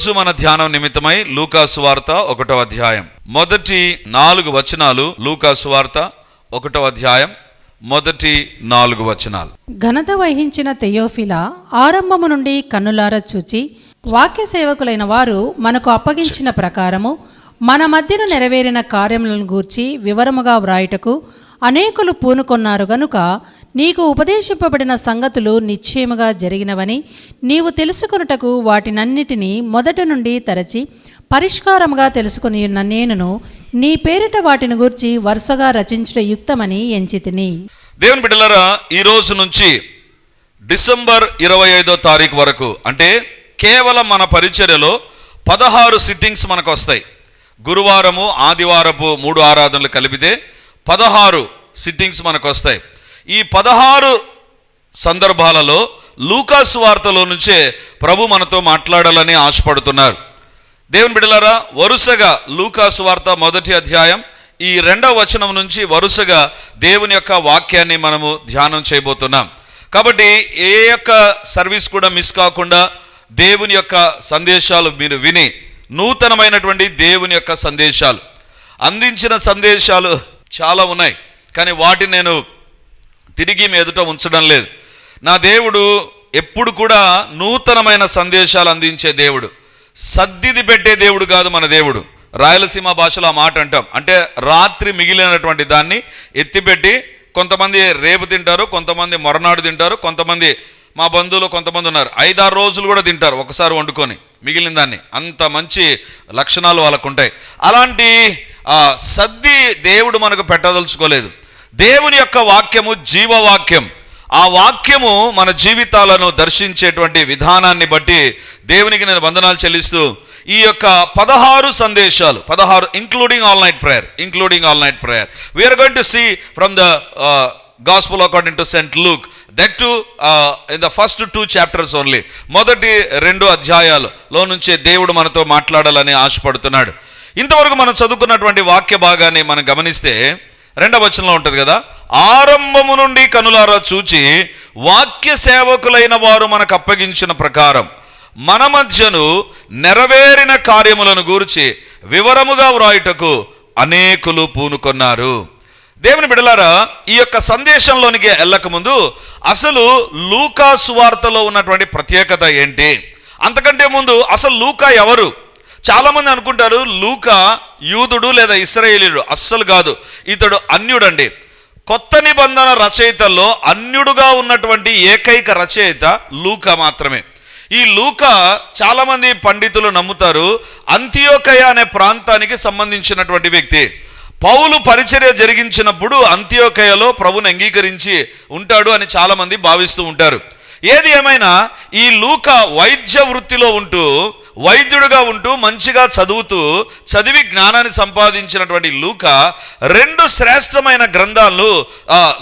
ఈరోజు మన ధ్యానం నిమిత్తమై లూకాసు వార్త ఒకటో అధ్యాయం. మొదటి నాలుగు వచనాలు లూకాసు వార్త ఒకటో అధ్యాయం మొదటి నాలుగు వచనాలు. ఘనత వహించిన తెయోఫిల ఆరంభము నుండి కన్నులారా చూచి వాక్య సేవకులైన వారు మనకు అప్పగించిన ప్రకారము మన మధ్యన నెరవేరిన కార్యములను గూర్చి వివరముగా వ్రాయుటకు అనేకులు పూనుకొన్నారు గనుక నీకు ఉపదేశింపబడిన సంగతులు నిశ్చయముగా జరిగినవని నీవు తెలుసుకొనుటకు వాటినన్నిటినీ మొదటి నుండి తరచి పరిష్కారముగా తెలుసుకుని ఉన్న నేనును నీ పేరిట వాటిని గూర్చి వరుసగా రచించుట యుక్తమని ఎంచితిని. దేవుని బిడ్డలారా ఈ రోజు నుంచి డిసెంబర్ ఇరవై ఐదో తారీఖు వరకు అంటే కేవలం మన పరిచర్యలో పదహారు సిట్టింగ్స్ మనకు వస్తాయి గురువారము ఆదివారపు మూడు ఆరాధనలు కలిపితే పదహారు సిట్టింగ్స్ మనకు వస్తాయి ఈ పదహారు సందర్భాలలో లూకాసు వార్తలో నుంచే ప్రభు మనతో మాట్లాడాలని ఆశపడుతున్నారు. దేవుని బిడలారా వరుసగా లూకాసు వార్త మొదటి అధ్యాయం ఈ రెండవ వచనం నుంచి వరుసగా దేవుని యొక్క వాక్యాన్ని మనము ధ్యానం చేయబోతున్నాం. కాబట్టి ఏ యొక్క సర్వీస్ కూడా మిస్ కాకుండా దేవుని యొక్క సందేశాలు మీరు విని నూతనమైనటువంటి దేవుని యొక్క సందేశాలు అందించిన సందేశాలు చాలా ఉన్నాయి. కానీ వాటిని నేను తిరిగి మీ ఎదుట ఉంచడం లేదు. నా దేవుడు ఎప్పుడు కూడా నూతనమైన సందేశాలు అందించే దేవుడు. సద్దిది పెట్టే దేవుడు కాదు మన దేవుడు. రాయలసీమ భాషలో ఆ మాట అంటాం. అంటే రాత్రి మిగిలినటువంటి దాన్ని ఎత్తిపెట్టి కొంతమంది రేపు తింటారు కొంతమంది మొరనాడు తింటారు కొంతమంది మా బంధువులు కొంతమంది ఉన్నారు. ఐదారు రోజులు కూడా తింటారు ఒకసారి వండుకొని మిగిలిన దాన్ని. అంత మంచి లక్షణాలు వాళ్ళకు ఉంటాయి. అలాంటి ఆ, సద్ది దేవుడు మనకు పెట్టదలుచుకోలేదు. దేవుని యొక్క వాక్యము జీవవాక్యం. ఆ వాక్యము మన జీవితాలను దర్శించేటువంటి విధానాన్ని బట్టి దేవునికి నేను వందనాలు చెల్లిస్తూ ఈ యొక్క పదహారు సందేశాలు పదహారు including all night prayer including all night prayer we are going to see from the gospel according to Saint Luke that too in the first two chapters only మొదటి రెండు అధ్యాయాలలో నుంచే దేవుడు మనతో మాట్లాడాలని ఆశపడుతున్నాడు. ఇంతవరకు మనం చదువుకున్నటువంటి వాక్య భాగాన్ని మనం గమనిస్తే రెండవ వచనంలో ఉంటుంది కదా ఆరంభము నుండి కనులారా చూచి వాక్య సేవకులైన వారు మనకు అప్పగించిన ప్రకారం మన మధ్యను నెరవేరిన కార్యములను గూర్చి వివరముగా వ్రాయుటకు అనేకులు పూనుకొన్నారు. దేవుని బిడలారా ఈ యొక్క సందేశంలోనికి వెళ్ళకముందు అసలు లూకా సువార్తలో ఉన్నటువంటి ప్రత్యేకత ఏంటి? అంతకంటే ముందు అసలు లూకా ఎవరు? చాలామంది అనుకుంటారు లూక యూదుడు లేదా ఇస్రాయేలీడు అస్సలు కాదు. ఇతడు అన్యుడండి. కొత్త నిబంధన రచయితల్లో అన్యుడుగా ఉన్నటువంటి ఏకైక రచయిత లూక మాత్రమే. ఈ లూక చాలామంది పండితులు నమ్ముతారు అంత్యోకయ అనే ప్రాంతానికి సంబంధించినటువంటి వ్యక్తి. పౌలు పరిచర్య జరిగించినప్పుడు అంత్యోకయలో ప్రభుని అంగీకరించి ఉంటాడు అని చాలామంది భావిస్తూ ఉంటారు. ఏది ఏమైనా ఈ లూక వైద్య వృత్తిలో ఉంటూ వైద్యుడుగా ఉంటూ మంచిగా చదువుతూ చదివి జ్ఞానాన్ని సంపాదించినటువంటి లూక రెండు శ్రేష్టమైన గ్రంథాలు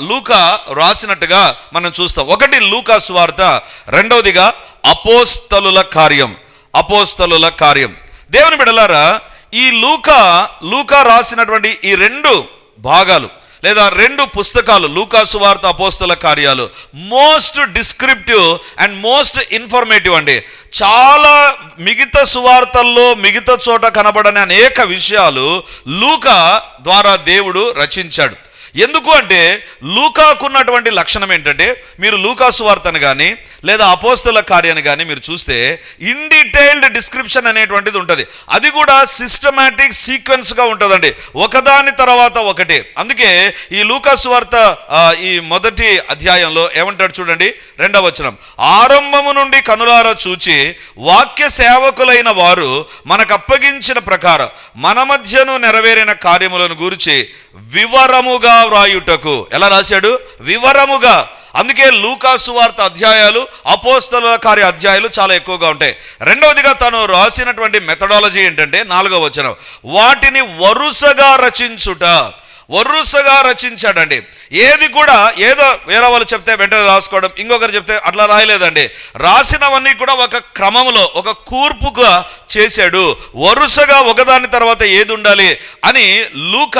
లూక రాసినట్టుగా మనం చూస్తాం. ఒకటి లూకా సువార్త రెండవదిగా అపోస్తలుల కార్యం. అపోస్తలుల కార్యం. దేవుని బిడలారా ఈ లూకా లూకా రాసినటువంటి ఈ రెండు భాగాలు లేదా రెండు పుస్తకాలు లూకా సువార్త అపోస్తల కార్యాలు most descriptive and most informative అండి. చాలా మిగతా సువార్తల్లో మిగతా చోట కనబడని అనేక విషయాలు లూకా ద్వారా దేవుడు రచించాడు. ఎందుకు అంటే లూకాకున్నటువంటి లక్షణం ఏంటంటే మీరు లూకాసు వార్తను కానీ లేదా అపోస్తుల కార్యాన్ని కానీ మీరు చూస్తే ఇన్ డీటెయిల్డ్ డిస్క్రిప్షన్ అనేటువంటిది ఉంటుంది. అది కూడా సిస్టమాటిక్ సీక్వెన్స్గా ఉంటుందండి. ఒకదాని తర్వాత ఒకటి. అందుకే ఈ లూకాసు వార్త ఈ మొదటి అధ్యాయంలో ఏమంటాడు చూడండి? రెండవ వచనం. ఆరంభము నుండి కనులారా చూచి వాక్య సేవకులైన వారు మనకు అప్పగించిన ప్రకారం మన మధ్యను నెరవేరిన కార్యములను గురించి వివరముగా వ్రాయుటకు. ఎలా రాశాడు? వివరముగా. అందుకే లూకాసు వార్త అధ్యాయాలు అపోస్తల కార్య అధ్యాయాలు చాలా ఎక్కువగా ఉంటాయి. రెండవదిగా తను రాసినటువంటి మెథడాలజీ ఏంటంటే నాలుగవ వచనం. వాటిని వరుసగా రచించుట. వరుసగా రచించాడండి. ఏది కూడా ఏదో వేరే వాళ్ళు చెప్తే వెంటనే రాసుకోవడం ఇంకొకరు చెప్తే అట్లా రాయలేదండి. రాసినవన్నీ కూడా ఒక క్రమంలో ఒక కూర్పుగా చేశాడు. వరుసగా ఒకదాని తర్వాత ఏది ఉండాలి అని లూక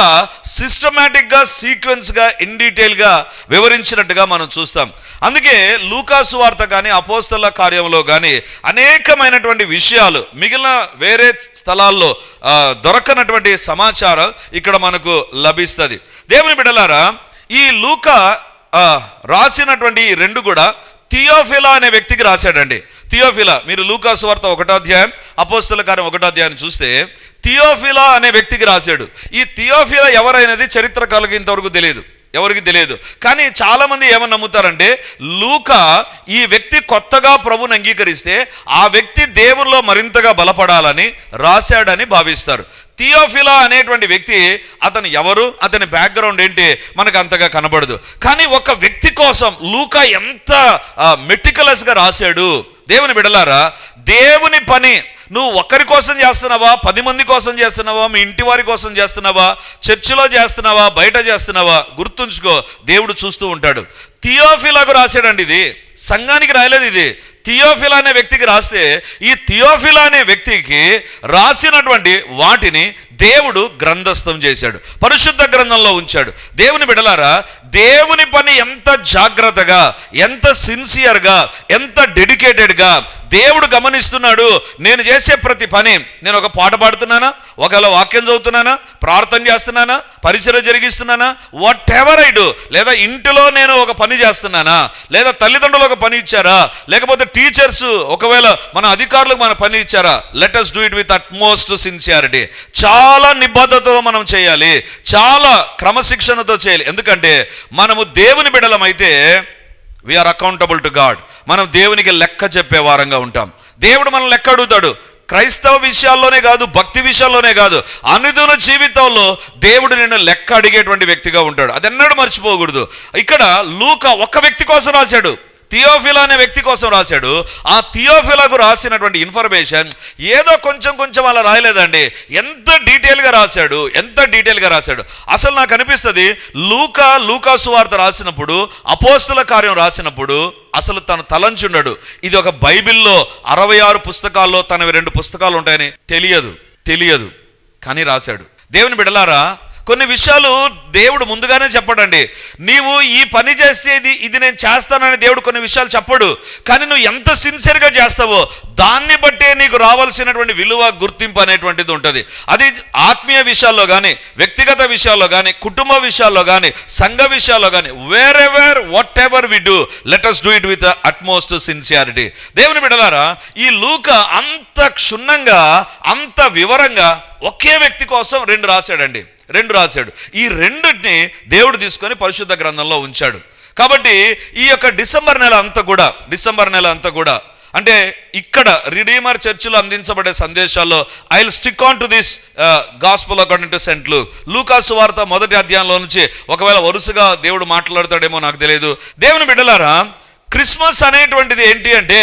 సిస్టమేటిక్గా సీక్వెన్స్గా ఇన్ డీటెయిల్గా వివరించినట్టుగా మనం చూస్తాం. అందుకే లూకాసు వార్త కానీ అపోస్తల కార్యంలో కానీ అనేకమైనటువంటి విషయాలు మిగిలిన వేరే స్థలాల్లో దొరకనటువంటి సమాచారం ఇక్కడ మనకు లభిస్తుంది. దేవుని బిడ్డలారా ఈ లూక రాసినటువంటి ఈ రెండు కూడా థియోఫిలా అనే వ్యక్తికి రాశాడండి. థియోఫిలా మీరు లూకాసు వార్త ఒకటో అధ్యాయం అపోస్తల కార్యం ఒకటో అధ్యాయం చూస్తే థియోఫిలా అనే వ్యక్తికి రాశాడు. ఈ థియోఫిలా ఎవరైనది చరిత్రకారులకు ఇంతవరకు తెలియదు. ఎవరికి తెలియదు. కానీ చాలా మంది ఏమని నమ్ముతారంటే లూక ఈ వ్యక్తి కొత్తగా ప్రభుని అంగీకరిస్తే ఆ వ్యక్తి దేవుల్లో మరింతగా బలపడాలని రాశాడని భావిస్తారు. థియోఫిలా అనేటువంటి వ్యక్తి అతను ఎవరు అతని బ్యాక్గ్రౌండ్ ఏంటి మనకు అంతగా కనబడదు. కానీ ఒక వ్యక్తి కోసం లూక ఎంత మెటికలస్గా రాశాడు. దేవుని బిడలారా దేవుని పని నువ్వు ఒక్కరి కోసం చేస్తున్నావా పది మంది కోసం చేస్తున్నావా మీ ఇంటి వారి కోసం చేస్తున్నావా చర్చిలో చేస్తున్నావా బయట చేస్తున్నావా గుర్తుంచుకో దేవుడు చూస్తూ ఉంటాడు. థియోఫిలాకు రాశాడండి ఇది. సంఘానికి రాయలేదు ఇది. థియోఫిలా అనే వ్యక్తికి రాస్తే ఈ థియోఫిలా అనే వ్యక్తికి రాసినటువంటి వాటిని దేవుడు గ్రంథస్థం చేశాడు. పరిశుద్ధ గ్రంథంలో ఉంచాడు. దేవుని బిడలారా దేవుని పని ఎంత జాగ్రత్తగా ఎంత సిన్సియర్గా ఎంత డెడికేటెడ్గా దేవుడు గమనిస్తున్నాడు నేను చేసే ప్రతి పని నేను ఒక పాట పాడుతున్నానా ఒకవేళ వాక్యం చదువుతున్నానా ప్రార్థన చేస్తున్నానా పరిచయం జరిగిస్తున్నానా వాట్ ఎవర్ ఐ డూ లేదా ఇంటిలో నేను ఒక పని చేస్తున్నానా లేదా తల్లిదండ్రులు ఒక పని ఇచ్చారా లేకపోతే టీచర్స్ ఒకవేళ మన అధికారులకు మన పని ఇచ్చారా let us do it with utmost sincerity చాలా నిబద్ధతతో మనం చేయాలి చాలా క్రమశిక్షణతో చేయాలి. ఎందుకంటే మనము దేవుని బిడలమైతే we are accountable to God మనం దేవునికి లెక్క చెప్పే వారంగా ఉంటాం. దేవుడు మనం లెక్క అడుగుతాడు. క్రైస్తవ విషయాల్లోనే కాదు భక్తి విషయాల్లోనే కాదు. అనుదిన జీవితంలో దేవుడు నిన్ను లెక్క అడిగేటువంటి వ్యక్తిగా ఉంటాడు. అది ఎన్నడూ మర్చిపోకూడదు. ఇక్కడ లూక ఒక్క వ్యక్తి కోసం రాశాడు. థియోఫిలా అనే వ్యక్తి కోసం రాశాడు. ఆ థియోఫిలాకు రాసినటువంటి ఇన్ఫర్మేషన్ ఏదో కొంచెం కొంచెం అలా రాయలేదండి. ఎంత డీటెయిల్గా రాశాడు ఎంత డీటెయిల్గా రాశాడు. అసలు నాకు అనిపిస్తుంది లూకా లూకా సువార్త రాసినప్పుడు అపోస్తుల కార్యం రాసినప్పుడు అసలు తను తలంచుండడు. ఇది ఒక బైబిల్లో అరవై ఆరు పుస్తకాల్లో తనవి రెండు పుస్తకాలు ఉంటాయని తెలియదు తెలియదు. కానీ రాశాడు. దేవుని బిడలారా కొన్ని విషయాలు దేవుడు ముందుగానే చెప్పడండి. నీవు ఈ పని చేసేది ఇది నేను చేస్తానని దేవుడు కొన్ని విషయాలు చెప్పడు. కానీ నువ్వు ఎంత సిన్సియర్గా చేస్తావో దాన్ని బట్టే నీకు రావాల్సినటువంటి విలువ గుర్తింపు అనేటువంటిది ఉంటుంది. అది ఆత్మీయ విషయాల్లో కానీ వ్యక్తిగత విషయాల్లో కానీ కుటుంబ విషయాల్లో కానీ సంఘ విషయాల్లో కానీ wherever whatever we do let do it with utmost sincerity దేవుని బిడలారా ఈ లూక అంత క్షుణ్ణంగా అంత వివరంగా ఒకే వ్యక్తి కోసం రెండు రాశాడండి. రెండు రాశాడు. ఈ రెండింటిని దేవుడు తీసుకొని పరిశుద్ధ గ్రంథంలో ఉంచాడు. కాబట్టి ఈ యొక్క డిసెంబర్ నెల అంతా కూడా డిసెంబర్ నెల అంతా కూడా అంటే ఇక్కడ రిడీమర్ చర్చిలో అందించబడే సందేశాల్లో I will stick on to this gospel according to Saint Luke లూకాసు వార్త మొదటి అధ్యాయంలో నుంచి ఒకవేళ వరుసగా దేవుడు మాట్లాడతాడేమో నాకు తెలియదు. దేవుని బిడ్డలారా క్రిస్మస్ అనేటువంటిది ఏంటి అంటే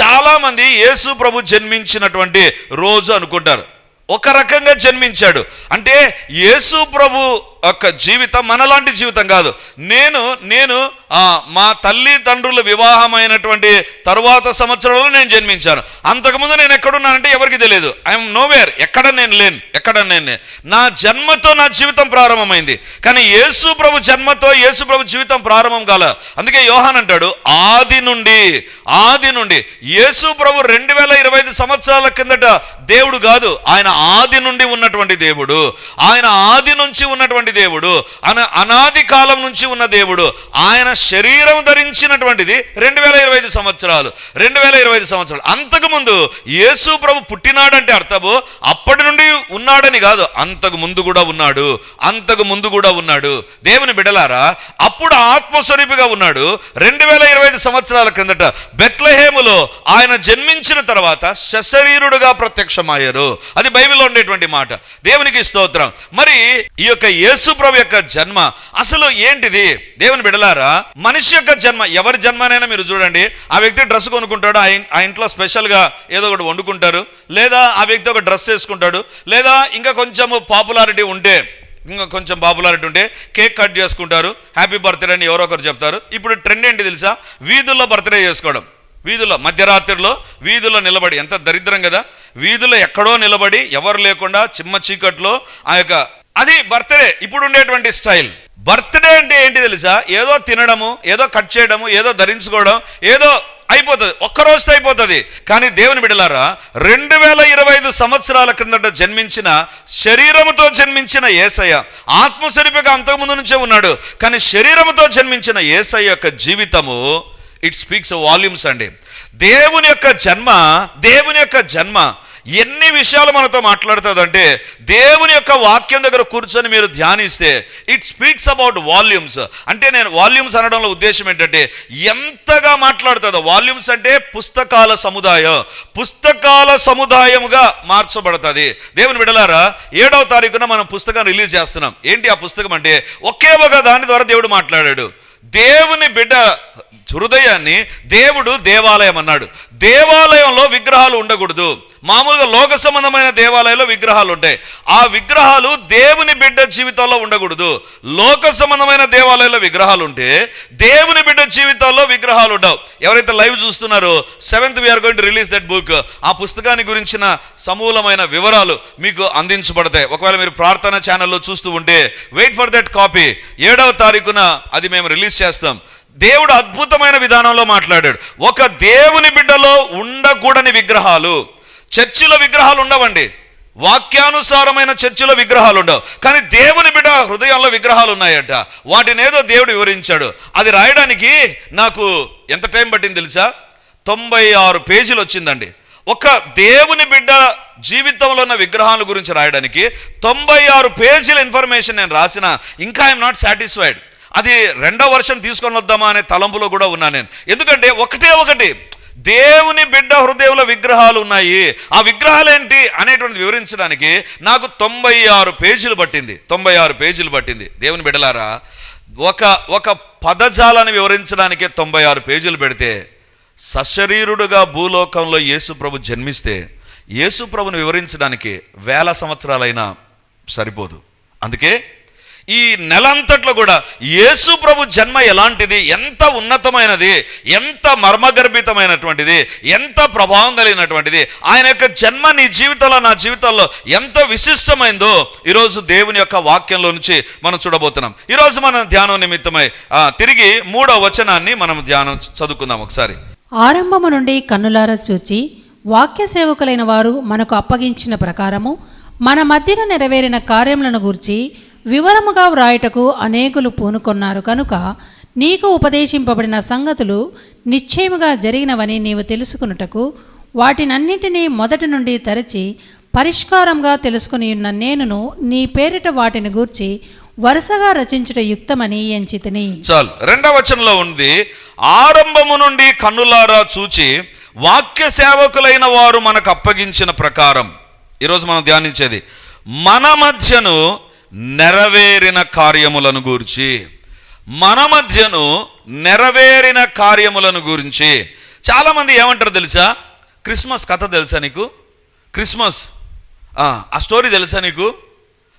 చాలామంది యేసు ప్రభు జన్మించినటువంటి రోజు అనుకుంటారు. ఒక రకంగా జన్మించాడు. అంటే యేసు ప్రభు యొక్క జీవితం మనలాంటి జీవితం కాదు. నేను నేను మా మా తల్లిదండ్రుల వివాహమైనటువంటి తరువాత సంవత్సరంలో నేను జన్మించాను. అంతకుముందు నేను ఎక్కడున్నానంటే ఎవరికి తెలియదు ఐఎమ్ నోవేర్ ఎక్కడ నేను లేను. ఎక్కడ నేను నా జన్మతో నా జీవితం ప్రారంభమైంది. కానీ యేసు ప్రభు జన్మతో యేసు ప్రభు జీవితం ప్రారంభం కాల. అందుకే యోహాన్ అంటాడు ఆది నుండి ఆది నుండి. యేసు ప్రభు రెండు వేల ఇరవై ఐదు సంవత్సరాల కిందట దేవుడు కాదు. ఆయన ఆది నుండి ఉన్నటువంటి దేవుడు. ఆయన ఆది నుంచి ఉన్నటువంటి దేవుడు అన అనాది కాలం నుంచి ఉన్న దేవుడు ఆయన శరీరం ధరించినటువంటిది రెండు వేల ఇరవై ఐదు సంవత్సరాలు రెండు వేల ఇరవై ఐదు సంవత్సరాలు. అంతకుముందు యేసు ప్రభు పుట్టినాడంటే అర్థము అప్పటి నుండి ఉన్నాడని కాదు అంతకు ముందు కూడా ఉన్నాడు అంతకు ముందు కూడా ఉన్నాడు. దేవుని బిడలారా అప్పుడు ఆత్మస్వరూపిగా ఉన్నాడు రెండు వేల ఇరవై ఐదు సంవత్సరాల క్రిందట బెత్లహేములో ఆయన జన్మించిన తర్వాత సశరీరుడుగా ప్రత్యక్షమయ్యారు. అది బైబిల్లో ఉండేటువంటి మాట. దేవునికి స్తోత్రం. మరి ఈ యొక్క యేసు యేసుప్రభు యొక్క జన్మ. అసలు ఏంటిది? దేవుని బిడలారా మనిషి యొక్క జన్మ ఎవరి జన్మనైనా మీరు చూడండి. ఆ వ్యక్తి డ్రెస్ కొనుక్కుంటాడు ఆ ఆ ఇంట్లో స్పెషల్గా ఏదో ఒకటి వండుకుంటారు. లేదా ఆ వ్యక్తి ఒక డ్రెస్ వేసుకుంటాడు. లేదా ఇంకా కొంచెము పాపులారిటీ ఉంటే ఇంకా కొంచెం పాపులారిటీ ఉంటే కేక్ కట్ చేసుకుంటారు. హ్యాపీ బర్త్డే అని ఎవరో ఒకరు చెప్తారు. ఇప్పుడు ట్రెండ్ ఏంటి తెలుసా? వీధుల్లో బర్త్డే చేసుకోవడం. వీధుల్లో మధ్యరాత్రిలో వీధుల్లో నిలబడి ఎంత దరిద్రం కదా? వీధుల్లో ఎక్కడో నిలబడి ఎవరు లేకుండా చిమ్మ చీకట్లో ఆ యొక్క అది బర్త్డే ఇప్పుడు ఉండేటువంటి స్టైల్. బర్త్డే అంటే ఏంటి తెలుసా? ఏదో తినడము ఏదో కట్ చేయడము ఏదో ధరించుకోవడం ఏదో అయిపోతుంది. ఒక్క రోజుతో అయిపోతుంది. కానీ దేవుని బిడలారా రెండు వేల ఇరవై ఐదు సంవత్సరాల క్రిందట జన్మించిన శరీరముతో జన్మించిన ఏసయ్య ఆత్మస్వరూపిగా అంతకుముందు నుంచే ఉన్నాడు. కానీ శరీరముతో జన్మించిన ఏసయ్య యొక్క జీవితము ఇట్ స్పీక్స్ వాల్యూమ్స్ అండి. దేవుని యొక్క జన్మ దేవుని యొక్క జన్మ ఎన్ని విషయాలు మనతో మాట్లాడుతుందంటే దేవుని యొక్క వాక్యం దగ్గర కూర్చొని మీరు ధ్యానిస్తే ఇట్ స్పీక్స్ అబౌట్ వాల్యూమ్స్ అంటే నేను వాల్యూమ్స్ అనడంలో ఉద్దేశం ఏంటంటే ఎంతగా మాట్లాడుతుందో. వాల్యూమ్స్ అంటే పుస్తకాల సముదాయం. పుస్తకాల సముదాయముగా మార్చబడుతుంది. దేవుని విడలారా ఏడవ తారీఖున మనం పుస్తకం రిలీజ్ చేస్తున్నాం. ఏంటి ఆ పుస్తకం అంటే ఒకే ఒక దాని ద్వారా దేవుడు మాట్లాడాడు. దేవుని బిడ్డ హృదయాన్ని దేవుడు దేవాలయం అన్నాడు. దేవాలయంలో విగ్రహాలు ఉండకూడదు. మామూలుగా లోక సంబంధమైన దేవాలయంలో విగ్రహాలు ఉంటాయి. ఆ విగ్రహాలు దేవుని బిడ్డ జీవితాల్లో ఉండకూడదు. లోక సంబంధమైన దేవాలయంలో విగ్రహాలు ఉంటే దేవుని బిడ్డ జీవితాల్లో విగ్రహాలు ఉండవు. ఎవరైతే లైవ్ చూస్తున్నారో seventh we are going to release that book. ఆ పుస్తకాన్ని గురించిన సమూలమైన వివరాలు మీకు అందించబడతాయి. ఒకవేళ మీరు ప్రార్థన ఛానల్లో చూస్తూ ఉంటే వెయిట్ ఫర్ దట్ కాపీ ఏడవ తారీఖున అది మేము రిలీజ్ చేస్తాం. దేవుడు అద్భుతమైన విధానంలో మాట్లాడాడు. ఒక దేవుని బిడ్డలో ఉండకూడని విగ్రహాలు. చర్చిలో విగ్రహాలు ఉండవండి. వాక్యానుసారమైన చర్చిలో విగ్రహాలు ఉండవు. కానీ దేవుని బిడ్డ హృదయంలో విగ్రహాలు ఉన్నాయట. వాటిని ఏదో దేవుడు వివరించాడు. అది రాయడానికి నాకు ఎంత టైం పట్టింది తెలుసా? తొంభై ఆరు పేజీలు వచ్చిందండి. ఒక దేవుని బిడ్డ జీవితంలో ఉన్న విగ్రహాల గురించి రాయడానికి తొంభై ఆరు పేజీల ఇన్ఫర్మేషన్ నేను రాసిన ఇంకా ఐఎమ్ నాట్ సాటిస్ఫైడ్. అది రెండో వర్షం తీసుకొని వద్దామా అనే తలంపులో కూడా ఉన్నా నేను. ఎందుకంటే ఒకటే ఒకటి దేవుని బిడ్డ హృదయంలో విగ్రహాలు ఉన్నాయి. ఆ విగ్రహాలు ఏంటి అనేటువంటి వివరించడానికి నాకు తొంభై ఆరు పేజీలు పట్టింది. తొంభై ఆరు పేజీలు పట్టింది. దేవుని బిడ్డలారా ఒక ఒక పదజాలాన్ని వివరించడానికే తొంభై ఆరు పేజీలు పెడితే సశరీరుడుగా భూలోకంలో యేసుప్రభు జన్మిస్తే యేసుప్రభుని వివరించడానికి వేల సంవత్సరాలైనా సరిపోదు. అందుకే ఈ నెలంతట్లో కూడా యేసు ప్రభు జన్మ ఎలాంటిది? ఎంత ఉన్నతమైనది? ఎంత మర్మగర్భితమైనటువంటిది? ఎంత ప్రభావం కలిగినటువంటిది? ఆయన యొక్క జన్మ నీ జీవితంలో నా జీవితంలో ఎంత విశిష్టమైందో ఈరోజు దేవుని యొక్క వాక్యంలో నుంచి మనం చూడబోతున్నాం. ఈరోజు మనం ధ్యానం నిమిత్తమై తిరిగి మూడో వచనాన్ని మనం ధ్యానం చదువుకుందాం ఒకసారి. ఆరంభము నుండి కన్నులారా చూచి వాక్య సేవకులైన వారు మనకు అప్పగించిన ప్రకారము మన మధ్యన నెరవేరిన కార్యములను గూర్చి వివరముగా వ్రాయుటకు అనేకులు పూనుకొన్నారు. కనుక నీకు ఉపదేశింపబడిన సంగతులు నిశ్చయముగా జరిగినవని నీవు తెలుసుకున్నటకు వాటినన్నింటినీ మొదటి నుండి తరచి పరిష్కారంగా తెలుసుకుని ఉన్న నేనును నీ పేరిట వాటిని గూర్చి వరుసగా రచించుట యుక్తమని ఎంచితిని. చాలు. రెండవ వచనంలో ఉంది ఆరంభము నుండి కన్నులారా చూచి వాక్య సేవకులైన వారు మనకు అప్పగించిన ప్రకారం. ఈరోజు మనం ధ్యానించేది మన మధ్యను నెరవేరిన కార్యములను గూర్చి మన మధ్యను నెరవేరిన కార్యములను గురించి చాలామంది ఏమంటారు తెలుసా? క్రిస్మస్ కథ తెలుసా నీకు? క్రిస్మస్ ఆ స్టోరీ తెలుసా నీకు?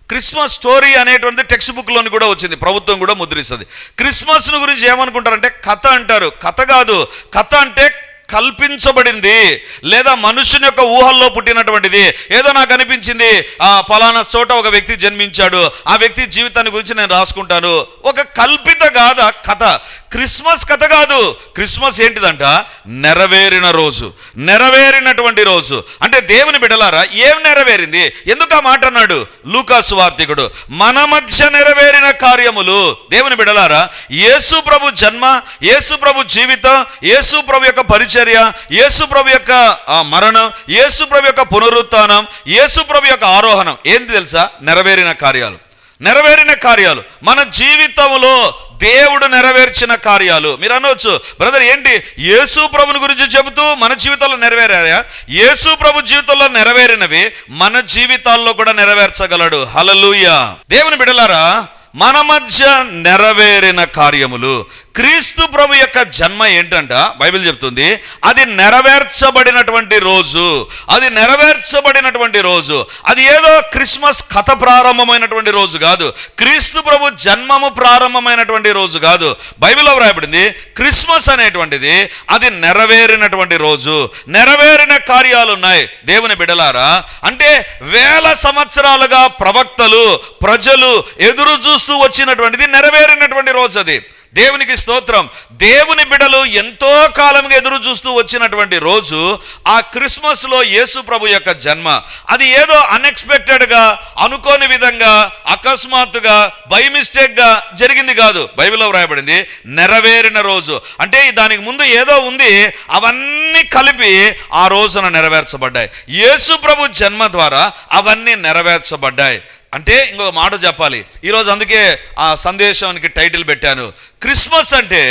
క్రిస్మస్ స్టోరీ అనేటువంటి టెక్స్ట్ బుక్లోని కూడా వచ్చింది ప్రభుత్వం కూడా ముద్రిస్తుంది. క్రిస్మస్ గురించి ఏమనుకుంటారంటే కథ అంటారు. కథ కాదు కథ అంటే కల్పించబడింది లేదా మనుషుని యొక్క ఊహల్లో పుట్టినటువంటిది. ఏదో నాకు అనిపించింది ఆ పలానా చోట ఒక వ్యక్తి జన్మించాడు ఆ వ్యక్తి జీవితాన్ని గురించి నేను రాసుకుంటాను. ఒక కల్పిత గాథ కథ. క్రిస్మస్ కథ కాదు. క్రిస్మస్ ఏంటిదంట? నెరవేరిన రోజు. నెరవేరినటువంటి రోజు. అంటే దేవుని బిడలారా ఏం నెరవేరింది? ఎందుకు ఆ మాట అన్నాడు? లూకాసు వార్తికుడు మన మధ్య నెరవేరిన కార్యములు. దేవుని బిడలారా యేసు ప్రభు జన్మ యేసు ప్రభు జీవితం యేసు ప్రభు యొక్క పరిచర్య యేసు ప్రభు యొక్క మరణం యేసు ప్రభు యొక్క పునరుత్థానం యేసు ప్రభు యొక్క ఆరోహణం. ఏంది తెలుసా? నెరవేరిన కార్యాలు. నెరవేరిన కార్యాలు. మన జీవితంలో దేవుడు నెరవేర్చిన కార్యాలు. మీరు అనవచ్చు బ్రదర్ ఏంటి? యేసు ప్రభుని గురించి చెబుతూ మన జీవితంలో నెరవేరాయా యేసు ప్రభు జీవితంలో నెరవేరినవి మన జీవితాల్లో కూడా నెరవేర్చగలడు. హలలుయ దేవుని బిడలారా మన మధ్య నెరవేరిన కార్యములు క్రీస్తు ప్రభు యొక్క జన్మ ఏంటంట? బైబిల్ చెప్తుంది అది నెరవేర్చబడినటువంటి రోజు అది నెరవేర్చబడినటువంటి రోజు అది ఏదో క్రిస్మస్ కథ ప్రారంభమైనటువంటి రోజు కాదు క్రీస్తు ప్రభు జన్మము ప్రారంభమైనటువంటి రోజు కాదు. బైబిల్లో వ్రాయబడింది క్రిస్మస్ అనేటువంటిది అది నెరవేరినటువంటి రోజు నెరవేరిన కార్యాలు ఉన్నాయి దేవుని బిడలారా అంటే వేల సంవత్సరాలుగా ప్రవక్తలు ప్రజలు ఎదురు చూస్తూ వచ్చినటువంటిది నెరవేరినటువంటి రోజు అది. దేవునికి స్తోత్రం. దేవుని బిడలు ఎంతో కాలంగా ఎదురు చూస్తూ వచ్చినటువంటి రోజు ఆ క్రిస్మస్లో యేసు ప్రభు యొక్క జన్మ. అది ఏదో అన్ఎక్స్పెక్టెడ్గా అనుకోని విధంగా అకస్మాత్తుగా బై మిస్టేక్గా జరిగింది కాదు. బైబిల్లో వ్రాయబడింది నెరవేరిన రోజు. అంటే దానికి ముందు ఏదో ఉంది అవన్నీ కలిపి ఆ రోజున నెరవేర్చబడ్డాయి. యేసు ప్రభు జన్మ ద్వారా అవన్నీ నెరవేర్చబడ్డాయి. అంటే ఇంకొక మాట చెప్పాలి. ఈరోజు అందుకే ఆ సందేశానికి టైటిల్ పెట్టాను. క్రిస్మస్ అంటే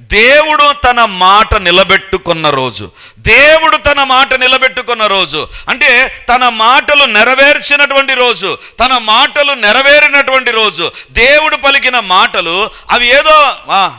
దేవుడు తన మాట నిలబెట్టుకున్న రోజు. దేవుడు తన మాట నిలబెట్టుకున్న రోజు. అంటే తన మాటలు నెరవేర్చినటువంటి రోజు. తన మాటలు నెరవేరినటువంటి రోజు. దేవుడు పలికిన మాటలు అవి ఏదో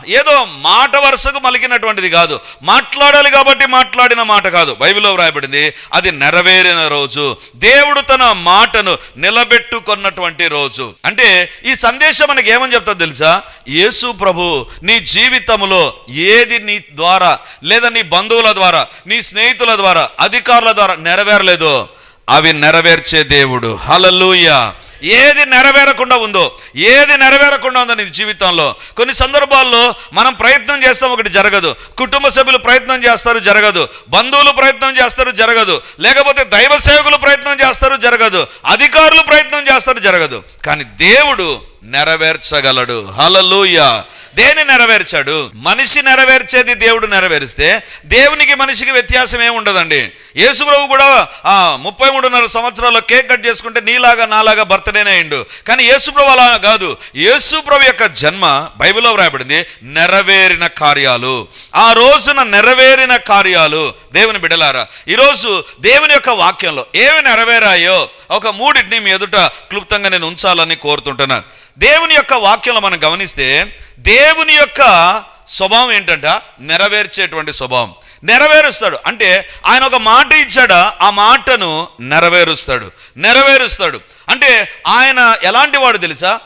ఏదో మాట వరుసకు మలికినటువంటిది కాదు. మాట్లాడాలి కాబట్టి మాట్లాడిన మాట కాదు. బైబిల్లో వ్రాయబడింది అది నెరవేరిన రోజు. దేవుడు తన మాటను నిలబెట్టుకున్నటువంటి రోజు. అంటే ఈ సందేశం మనకి ఏమని చెప్తా తెలుసా? యేసు ప్రభు నీ జీవితంలో ఏది నీ ద్వారా లేదా నీ బంధువుల ద్వారా నీ స్నేహితుల ద్వారా అధికారుల ద్వారా నెరవేరలేదో. అవి నెరవేర్చే దేవుడు. హలలుయ ఏది నెరవేరకుండా ఉందో ఏది నెరవేరకుండా ఉందో నీ జీవితంలో. కొన్ని సందర్భాల్లో మనం ప్రయత్నం చేస్తాం ఒకటి జరగదు. కుటుంబ సభ్యులు ప్రయత్నం చేస్తారు జరగదు. బంధువులు ప్రయత్నం చేస్తారు జరగదు. లేకపోతే దైవ సేవకులు ప్రయత్నం చేస్తారు జరగదు. అధికారులు ప్రయత్నం చేస్తారు జరగదు. కానీ దేవుడు నెరవేర్చగలడు. హలలుయ దేని నెరవేర్చాడు? మనిషి నెరవేర్చేది దేవుడు నెరవేరిస్తే దేవునికి మనిషికి వ్యత్యాసం ఏమి ఉండదండి. యేసుప్రభు కూడా ఆ ముప్పై మూడున్నర సంవత్సరాల్లో కేక్ కట్ చేసుకుంటే నీలాగా నాలాగా బర్త్డేనే అయిండు. కానీ యేసుప్రభు అలా కాదు. యేసుప్రభు యొక్క జన్మ బైబిల్లో వ్రాయబడింది నెరవేరిన కార్యాలు. ఆ రోజున నెరవేరిన కార్యాలు దేవుని బిడలారా ఈరోజు దేవుని యొక్క వాక్యంలో ఏమి నెరవేరాయో ఒక మూడింటిని మీ ఎదుట క్లుప్తంగా నేను ఉంచాలని కోరుతుంటున్నాను. దేవుని యొక్క వాక్యంలో మనం గమనిస్తే దేవుని యొక్క స్వభావం ఏంటంట? నెరవేర్చేటువంటి స్వభావం. నెరవేరుస్తాడు. అంటే ఆయన ఒక మాట ఇచ్చాడా? ఆ మాటను నెరవేరుస్తాడు. నెరవేరుస్తాడు. అంటే ఆయన ఎలాంటి వాడు తెలుసా?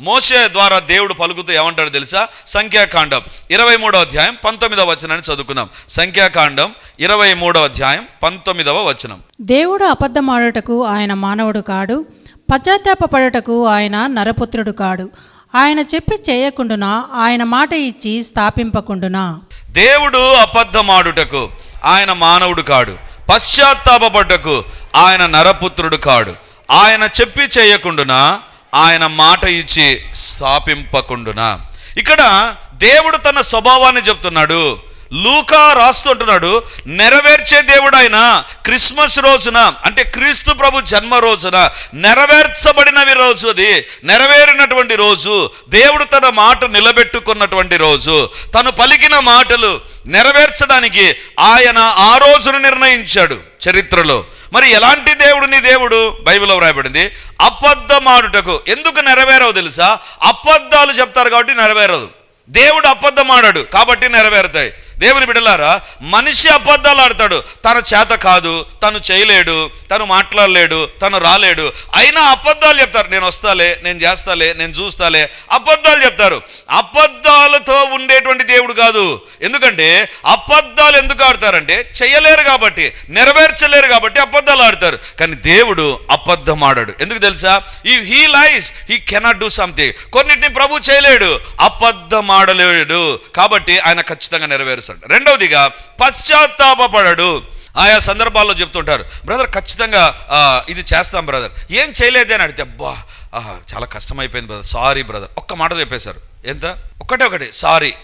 మోషే ద్వారా దేవుడు పలుకుతూ ఏమంటాడు తెలుసా? సంఖ్యాకాండం ఇరవై మూడవ అధ్యాయం పంతొమ్మిదవ వచనాన్ని చదువుకుందాం. సంఖ్యాకాండం ఇరవై మూడవ అధ్యాయం పంతొమ్మిదవ వచనం. దేవుడు అబద్ధమాడుటకు ఆయన మానవుడు కాడు పశ్చాత్తాపపడుటకు ఆయన నరపుత్రుడు కాడు. ఆయన చెప్పి చేయకుండునా? ఆయన మాట ఇచ్చి స్థాపింపకుండునా? దేవుడు అబద్ధమాడుటకు ఆయన మానవుడు కాడు పశ్చాత్తాపపడ్డకు ఆయన నరపుత్రుడు కాడు. ఆయన చెప్పి చేయకుండునా? ఆయన మాట ఇచ్చి స్థాపింపకుండునా. ఇక్కడ దేవుడు తన స్వభావాన్ని చెప్తున్నాడు. లూకా రాస్తుంటున్నాడు. నెరవేర్చే దేవుడు ఆయన క్రిస్మస్ రోజున అంటే క్రీస్తు ప్రభు జన్మ రోజున నెరవేర్చబడినవి రోజు అది నెరవేరినటువంటి రోజు దేవుడు తన మాట నిలబెట్టుకున్నటువంటి రోజు తను పలికిన మాటలు నెరవేర్చడానికి ఆయన ఆ రోజును నిర్ణయించాడు చరిత్రలో. మరి ఎలాంటి దేవుడు నీ దేవుడు? బైబిల్లో వ్రాయబడింది అబద్ధమాడుటకు. ఎందుకు నెరవేరవు తెలుసా? అబద్ధాలు చెప్తారు కాబట్టి నెరవేరదు. దేవుడు అబద్ధమాడాడు కాబట్టి నెరవేరుతాయి. దేవుని బిడలారా మనిషి అబద్ధాలు ఆడతాడు. తన చేత కాదు తను చేయలేడు తను మాట్లాడలేడు తను రాలేడు. అయినా అబద్ధాలు చెప్తారు. నేను వస్తాలే నేను చేస్తాలే నేను చూస్తాలే. అబద్ధాలు చెప్తారు. అబద్ధాలతో ఉండేటువంటి దేవుడు కాదు. ఎందుకంటే అబద్ధాలు ఎందుకు ఆడతారంటే చేయలేరు కాబట్టి నెరవేర్చలేరు కాబట్టి అబద్ధాలు ఆడతారు. కానీ దేవుడు అబద్ధం ఆడాడు. ఎందుకు తెలుసా? ఈ he lies he cannot do something కొన్నిటిని ప్రభు చేయలేడు. అబద్ధం ఆడలేడు. కాబట్టి ఆయన ఖచ్చితంగా నెరవేరుస్తాడు రెండవదిగా పశ్చాత్తాపడడు ఆయా సందర్భాల్లో చెప్తుంటారు బ్రదర్ ఖచ్చితంగా ఆ, ఇది చేస్తాం బ్రదర్. ఏం చేయలేదే? అని అడిగితే అబ్బా ఆహా, చాలా కష్టమైపోయింది బ్రదర్ సారీ బ్రదర్. ఒక్క మాట చెప్పేశారు. ఎంత? ఒక్కటే ఒకటి సారీ.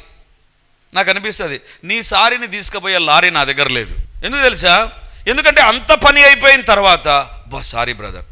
నాకు అనిపిస్తుంది నీ సారీని తీసుకుపోయే లారీ నా దగ్గర లేదు. ఎందుకు తెలుసా? ఎందుకంటే అంత పని అయిపోయిన తర్వాత బా సారీ బ్రదర్.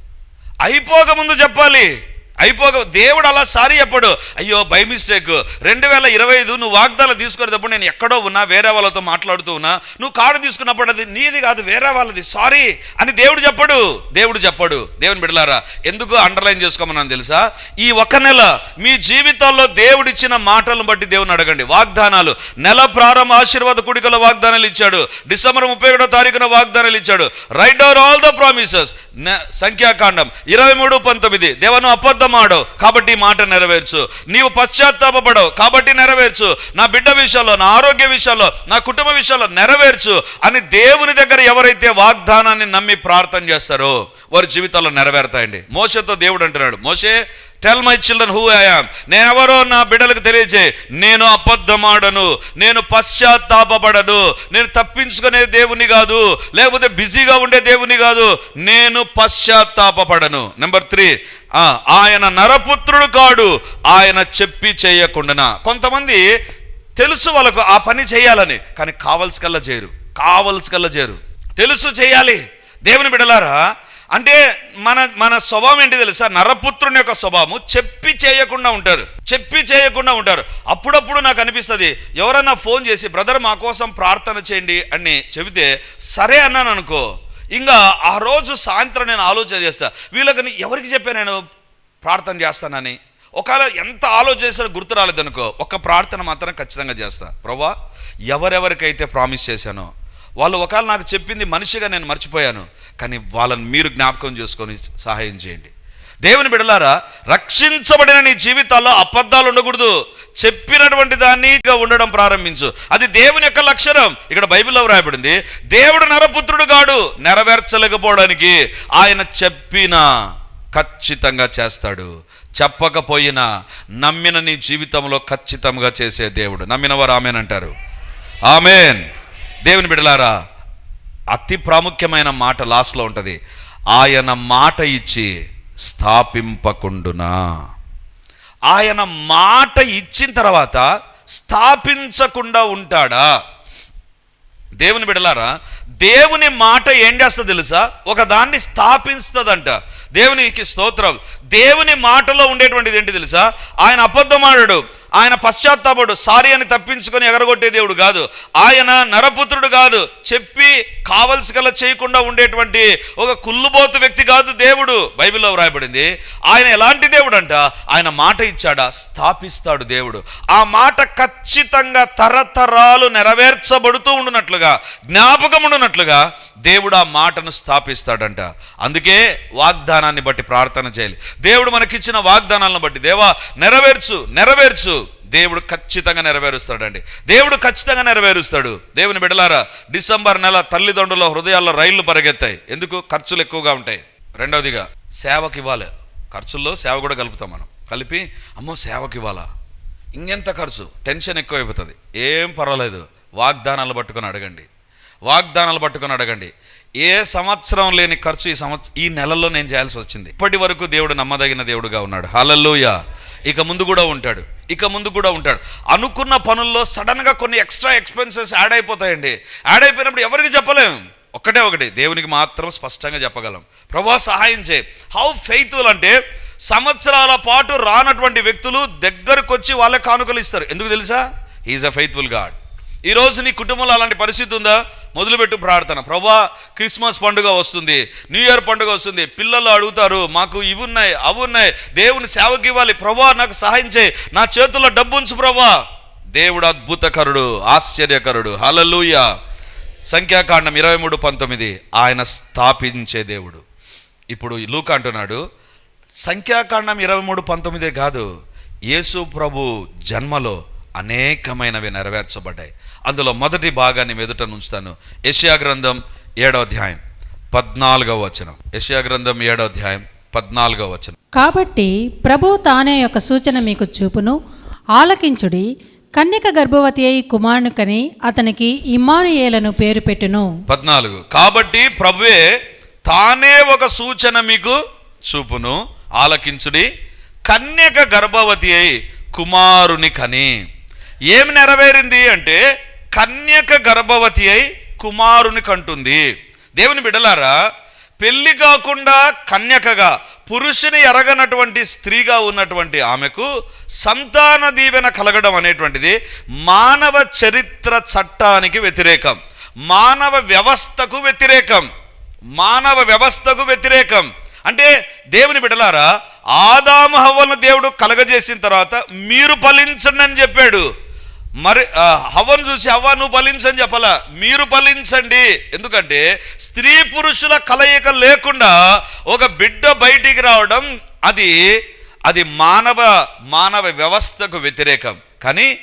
అయిపోక ముందు చెప్పాలి. అయిపోక దేవుడు అలా సారీ చెప్పడు. అయ్యో బై మిస్టేక్. రెండు వేల ఇరవై ఐదు నువ్వు వాగ్దానం తీసుకునేటప్పుడు నేను ఎక్కడో ఉన్నా వేరే వాళ్ళతో మాట్లాడుతూ ఉన్నా నువ్వు కారు తీసుకున్నప్పుడు అది నీది కాదు వేరే వాళ్ళది. సారీ అని దేవుడు చెప్పడు. దేవుడు చెప్పడు. దేవుని బిడలారా ఎందుకు అండర్లైన్ చేసుకోమన్నాను తెలుసా? ఈ ఒక్క నెల మీ జీవితాల్లో దేవుడిచ్చిన మాటలను బట్టి దేవుని అడగండి. వాగ్దానాలు. నెల ప్రారంభ ఆశీర్వాద కుడికల వాగ్దానాలు ఇచ్చాడు. డిసెంబర్ ముప్పై ఒకటో తారీఖున వాగ్దానాలు ఇచ్చాడు. Right down all the promises సంఖ్యాకాండం. ఇరవై మూడు పంతొమ్మిది. దేవను అబద్ధమాడవు కాబట్టి ఈ మాట నెరవేర్చు. నీవు పశ్చాత్తాపడవు కాబట్టి నెరవేర్చు. నా బిడ్డ విషయంలో నా ఆరోగ్య విషయంలో నా కుటుంబ విషయంలో నెరవేర్చు అని దేవుని దగ్గర ఎవరైతే వాగ్దానాన్ని నమ్మి ప్రార్థన చేస్తారో వారి జీవితాల్లో నెరవేరుతాయండి. మోసతో దేవుడు అంటున్నాడు మోసే tell my children who I am నేను ఎవరో నా బిడ్డలకు తెలియజే నేను అబద్ధమాడను నేను పశ్చాత్తాపడను నేను తప్పించుకునే దేవుని కాదు లేకపోతే బిజీగా ఉండే దేవుని కాదు నేను పశ్చాత్తాపడను నెంబర్ త్రీ ఆయన నరపుత్రుడు కాడు ఆయన చెప్పి చేయకుండానా. కొంతమంది తెలుసు వాళ్ళకు ఆ పని చేయాలని కానీ కావలసికల్లా చేయరు. కావలసికల్లా చేయరు. తెలుసు చేయాలి. దేవుని బిడలారా అంటే మన మన స్వభావం ఏంటి తెలుసా? నరపుత్రుని యొక్క స్వభావము చెప్పి చేయకుండా ఉంటారు. చెప్పి చేయకుండా ఉంటారు. అప్పుడప్పుడు నాకు అనిపిస్తుంది ఎవరన్నా ఫోన్ చేసి బ్రదర్ మా కోసం ప్రార్థన చేయండి అని చెబితే సరే అన్నాను అనుకో. ఇంకా ఆ రోజు సాయంత్రం నేను ఆలోచన చేస్తా. వీళ్ళకి ఎవరికి చెప్పాను నేను ప్రార్థన చేస్తానని? ఒకవేళ ఎంత ఆలోచన చేసినా గుర్తు రాలేదనుకో ఒక్క ప్రార్థన మాత్రం ఖచ్చితంగా చేస్తా. ప్రభా ఎవరెవరికైతే ప్రామిస్ చేశానో వాళ్ళు ఒకవేళ నాకు చెప్పింది మనిషిగా నేను మర్చిపోయాను కానీ వాళ్ళని మీరు జ్ఞాపకం చేసుకొని సహాయం చేయండి. దేవుని బిడలారా రక్షించబడిన నీ జీవితాల్లో అబద్ధాలు ఉండకూడదు. చెప్పినటువంటి దాన్ని ఉండడం ప్రారంభించు. అది దేవుని యొక్క లక్షణం. ఇక్కడ బైబిల్లో వ్రాయబడింది దేవుడు నరపుత్రుడు కాడు నెరవేర్చలేకపోవడానికి ఆయన చెప్పిన ఖచ్చితంగా చేస్తాడు. చెప్పకపోయినా నమ్మిన నీ జీవితంలో ఖచ్చితంగా చేసే దేవుడు. నమ్మిన వారు ఆమెనంటారు. ఆమెన్. దేవుని బిడలారా అతి ప్రాముఖ్యమైన మాట లాస్ట్లో ఉంటుంది. ఆయన మాట ఇచ్చి స్థాపింపకుండునా? ఆయన మాట ఇచ్చిన తర్వాత స్థాపించకుండా ఉంటాడా? దేవుని బిడలారా దేవుని మాట ఏం చేస్తా తెలుసా? ఒక దాన్ని స్థాపిస్తుందంట. దేవునికి స్తోత్రం. దేవుని మాటలో ఉండేటువంటిది ఏంటి తెలుసా? ఆయన అబద్ధమాడాడు. ఆయన పశ్చాత్తాపడు. సారీ అని తప్పించుకొని ఎగరగొట్టే దేవుడు కాదు. ఆయన నరపుత్రుడు కాదు. చెప్పి కావలసి కల చేయకుండా ఉండేటువంటి ఒక కుళ్ళుబోతు వ్యక్తి కాదు దేవుడు. బైబిల్లో వ్రాయబడింది. ఆయన ఎలాంటి దేవుడు అంట ఆయన మాట ఇచ్చాడా? స్థాపిస్తాడు దేవుడు. ఆ మాట ఖచ్చితంగా తరతరాలు నెరవేర్చబడుతూ ఉండునట్లుగా జ్ఞాపకం ఉండునట్లుగా దేవుడు ఆ మాటను స్థాపిస్తాడంట. అందుకే వాగ్దానాన్ని బట్టి ప్రార్థన చేయాలి. దేవుడు మనకిచ్చిన వాగ్దానాలను బట్టి దేవా నెరవేర్చు నెరవేర్చు. దేవుడు ఖచ్చితంగా నెరవేరుస్తాడండి. దేవుడు ఖచ్చితంగా నెరవేరుస్తాడు. దేవుని బిడలారా డిసెంబర్ నెల తల్లిదండ్రుల హృదయాల్లో రైళ్ళు పరిగెత్తాయి. ఎందుకు? ఖర్చులు ఎక్కువగా ఉంటాయి. రెండవదిగా సేవకి ఇవ్వాలి ఖర్చుల్లో సేవ కూడా కలుపుతాం మనం. కలిపి అమ్మో సేవకి ఇవ్వాలా ఇంకెంత ఖర్చు? టెన్షన్ ఎక్కువైపోతుంది. ఏం పర్వాలేదు. వాగ్దానాలు పట్టుకొని అడగండి. వాగ్దానాలు పట్టుకొని అడగండి. ఏ సంవత్సరం లేని ఖర్చు ఈ సంవత్సరం ఈ నెలలో నేను చేయాల్సి వచ్చింది. ఇప్పటి వరకు దేవుడు నమ్మదగిన దేవుడుగా ఉన్నాడు. హలల్లోయ. ఇక ముందు కూడా ఉంటాడు. ఇక ముందు కూడా ఉంటాడు. అనుకున్న పనుల్లో సడన్గా కొన్ని ఎక్స్ట్రా ఎక్స్పెన్సెస్ యాడ్ అయిపోతాయండి. యాడ్ అయిపోయినప్పుడు ఎవరికి చెప్పలేం? ఒకటే ఒకటి దేవునికి మాత్రం స్పష్టంగా చెప్పగలం. ప్రభా సహాయం చేయి. హౌ ఫెయిత్ఫుల్ అంటే సంవత్సరాల పాటు రానటువంటి వ్యక్తులు దగ్గరకు వచ్చి వాళ్ళకి కానుకలు ఇస్తారు. ఎందుకు తెలుసా? ఈజ్ అ ఫెయిత్ఫుల్ గాడ్ ఈ రోజు నీ కుటుంబంలో అలాంటి పరిస్థితి ఉందా? మొదలుపెట్టు ప్రార్థన. ప్రభా క్రిస్మస్ పండుగ వస్తుంది న్యూ ఇయర్ పండుగ వస్తుంది పిల్లలు అడుగుతారు మాకు ఇవి ఉన్నాయి అవి ఉన్నాయి దేవుని సేవకి ఇవ్వాలి ప్రభా నాకు సహాయం చేయి నా చేతుల్లో డబ్బు ఉంచు ప్రభా. దేవుడు అద్భుతకరుడు ఆశ్చర్యకరుడు హలలుయ సంఖ్యాకాండం ఇరవై మూడు పంతొమ్మిది ఆయన స్థాపించే దేవుడు. ఇప్పుడు లూక అంటున్నాడు సంఖ్యాకాండం ఇరవై మూడు పంతొమ్మిదే కాదు యేసు ప్రభు జన్మలో అనేకమైనవి నెరవేర్చబడ్డాయి. అందులో మొదటి భాగాన్ని మెదుట ఉంచుతాను యెషయా గ్రంథం ఏడో అధ్యాయం పద్నాలుగవ వచనం. యెషయా గ్రంథం ఏడో అధ్యాయం పద్నాలుగవ వచనం. కాబట్టి ప్రభు తానే యొక్క సూచన మీకు చూపును. ఆలకించుడి కన్యక గర్భవతి అయి కుమారుని కని అతనికి ఇమ్మానుయేలను పేరు పెట్టును. పద్నాలుగు. కాబట్టి ప్రభువే తానే ఒక సూచన మీకు చూపును. ఆలకించుడి కన్యక గర్భవతి అయి కుమారుని కని. ఏమి నెరవేరింది అంటే కన్యక గర్భవతి అయి కుమారుని కంటుంది. దేవుని బిడలారా పెళ్ళి కాకుండా కన్యకగా పురుషుని ఎరగనటువంటి స్త్రీగా ఉన్నటువంటి ఆమెకు సంతాన దీవెన కలగడం అనేటువంటిది మానవ చరిత్ర చట్టానికి వ్యతిరేకం. మానవ వ్యవస్థకు వ్యతిరేకం. మానవ వ్యవస్థకు వ్యతిరేకం. అంటే దేవుని బిడలారా ఆదాము దేవుడు కలగజేసిన తర్వాత మీరు ఫలించండి అని చెప్పాడు. మరి హవ్వను చూసి హవ్వ నువ్వు ఫలించని చెప్పాలా? మీరు ఫలించండి. ఎందుకంటే స్త్రీ పురుషుల కలయిక లేకుండా ఒక బిడ్డ బయటికి రావడం అది అది మానవ మానవ వ్యవస్థకు వ్యతిరేకం. కానీ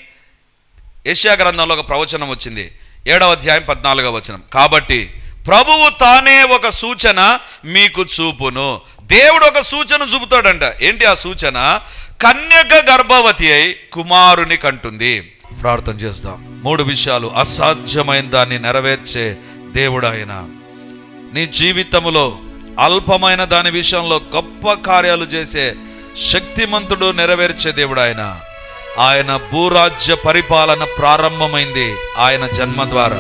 ఏషియా గ్రంథంలో ఒక ప్రవచనం వచ్చింది. ఏడవ అధ్యాయం పద్నాలుగవ వచనం. కాబట్టి ప్రభువు తానే ఒక సూచన మీకు చూపును. దేవుడు ఒక సూచన చూపుతాడంట. ఏంటి ఆ సూచన? కన్యక గర్భవతి అయి కుమారుని కంటుంది. ప్రార్థన చేస్తాం. మూడు విషయాలు అసాధ్యమైన దాన్ని నెరవేర్చే దేవుడు ఆయన నీ జీవితంలో అల్పమైన దాని విషయంలో గొప్ప కార్యాలు చేసే శక్తిమంతుడు నెరవేర్చే దేవుడు ఆయన ఆయన భూరాజ్య పరిపాలన ప్రారంభమైంది. ఆయన జన్మ ద్వారా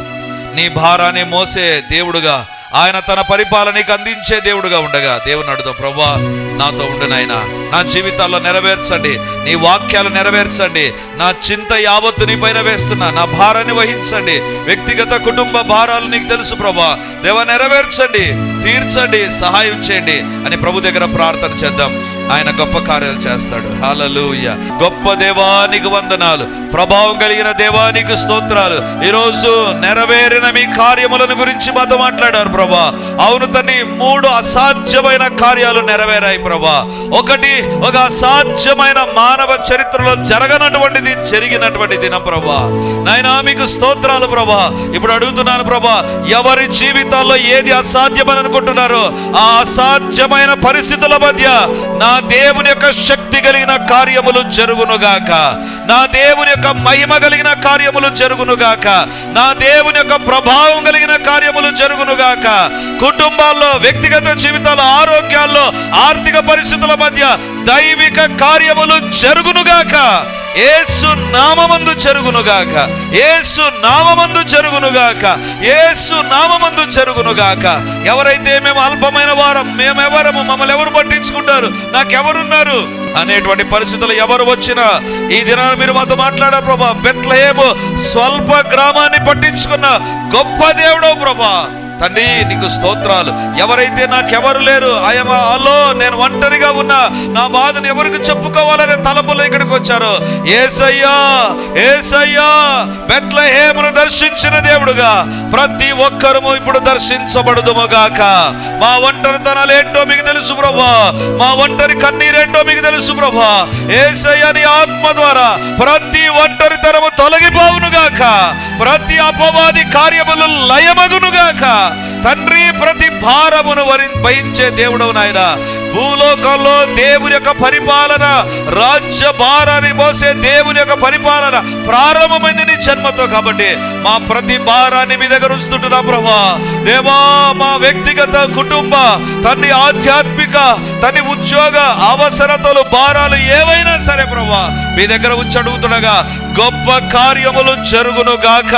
నీ భారాన్ని మోసే దేవుడుగా ఆయన తన పరిపాలనకి అందించే దేవుడుగా ఉండగా దేవుని అడుగుతాం ప్రభా నాతో ఉండు నాయనా. నా జీవితాల్లో నెరవేర్చండి. నీ వాక్యాలు నెరవేర్చండి. నా చింత యావత్తు నీ పైన వేస్తున్నా. నా భారాన్ని వహించండి. వ్యక్తిగత కుటుంబ భారాలు నీకు తెలుసు ప్రభా దేవ నెరవేర్చండి. తీర్చండి. సహాయం చేయండి. అని ప్రభు దగ్గర ప్రార్థన చేద్దాం. ఆయన గొప్ప కార్యాలు చేస్తాడు. హలలుయ గొప్ప దేవానికి వందనాలు. ప్రభావం కలిగిన దేవానికి స్తోత్రాలు. ఈరోజు నెరవేరిన మీ కార్యములను గురించి మాతో మాట్లాడారు ప్రభా. అవును తన్ని మూడు అసాధ్యమైన కార్యాలు నెరవేరాయి ప్రభా. ఒకటి ఒక అసాధ్యమైన మానవ చరిత్రలో జరగనటువంటిది జరిగినటువంటి దినం ప్రభా. నాయనా మీకు స్తోత్రాలు ప్రభా. ఇప్పుడు అడుగుతున్నాను ప్రభా ఎవరి జీవితాల్లో ఏది అసాధ్యమని అనుకుంటున్నారో ఆ అసాధ్యమైన పరిస్థితుల మధ్య నా దేవుని యొక్క శక్తి కలిగిన కార్యములు జరుగునుగాక. నా దేవుని యొక్క మహిమ కలిగిన కార్యములు జరుగునుగాక. నా దేవుని యొక్క ప్రభావం కలిగిన కార్యములు జరుగునుగాక. కుటుంబాల్లో వ్యక్తిగత జీవితాల్లో ఆరోగ్యాల్లో ఆర్థిక పరిస్థితుల మధ్య దైవిక కార్యములు జరుగునుగాక. ఏసు నామమందు జరుగునుగాక. ఏసు నామమందు జరుగునుగాక. ఏసు నామమందు జరుగునుగాక. ఎవరైతే మేము అల్పమైన వారం మేమెవరము మమ్మల్ని ఎవరు పట్టించుకుంటారు? నాకెవరున్నారు? అనేటువంటి పరిస్థితులు ఎవరు వచ్చినా ఈ దినాన్ని మీరు మాతో మాట్లాడారు ప్రభా. బెత్లహేము స్వల్ప గ్రామాన్ని పట్టించుకున్న గొప్ప దేవుడో ప్రభా. తండ్రి నీకు స్తోత్రాలు. ఎవరైతే నాకెవరు లేరు ఆయమ అలో నేను ఒంటరిగా ఉన్నా నా బాధను ఎవరికి చెప్పుకోవాలనే తలపులో ఇక్కడికి వచ్చారు. ఏసయ్యా ఏసయ్యా బెత్లహేమును దర్శించిన దేవుడుగా ప్రతి ఒక్కరము ఇప్పుడు దర్శించబడుదుముగాక. మా ఒంటరితనాలు ఏంటో మీకు తెలుసు ప్రభా. మా ఒంటరి కన్నీరేంటో మీకు తెలుసు ప్రభా. ఏసయ్య నీ ఆత్మ ద్వారా ప్రతి ఒంటరితనము తొలగిపోవునుగాక. ప్రతి అపవాది కార్యములు లయమగునుగాక. తండ్రి ప్రతి భారమును వరి భయించే దేవుడవు నాయన. భూలోకంలో దేవుని యొక్క పరిపాలన రాజ్య భారాన్ని మోసే దేవుని యొక్క పరిపాలన ప్రారంభమైంది నీ జన్మతో కాబట్టి. మా ప్రతి భారాన్ని మీ దగ్గర ఉంచుతుంటున్నా ప్రభా. దేవా మా వ్యక్తిగత కుటుంబ తన్ని ఆధ్యాత్మిక తన్ని ఉద్యోగ అవసరతలు భారాలు ఏవైనా సరే ప్రభా మీ దగ్గర ఉంచి అడుగుతుండగా గొప్ప కార్యములు జరుగును గాక.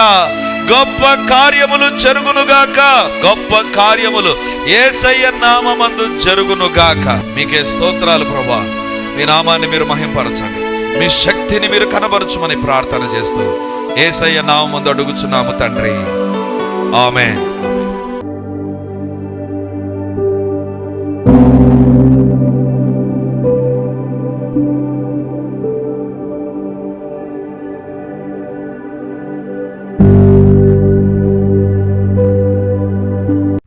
గొప్ప కార్యములు జరుగునుగాక. గొప్ప కార్యములు ఏసయ్య నామందు జరుగునుగాక. మీకే స్తోత్రాలు ప్రభా. మీ నామాన్ని మీరు మహింపరచండి. మీ శక్తిని మీరు కనబరచమని ప్రార్థన చేస్తూ ఏసయ్య నామందు అడుగుచున్నాము తండ్రి. ఆమెన్.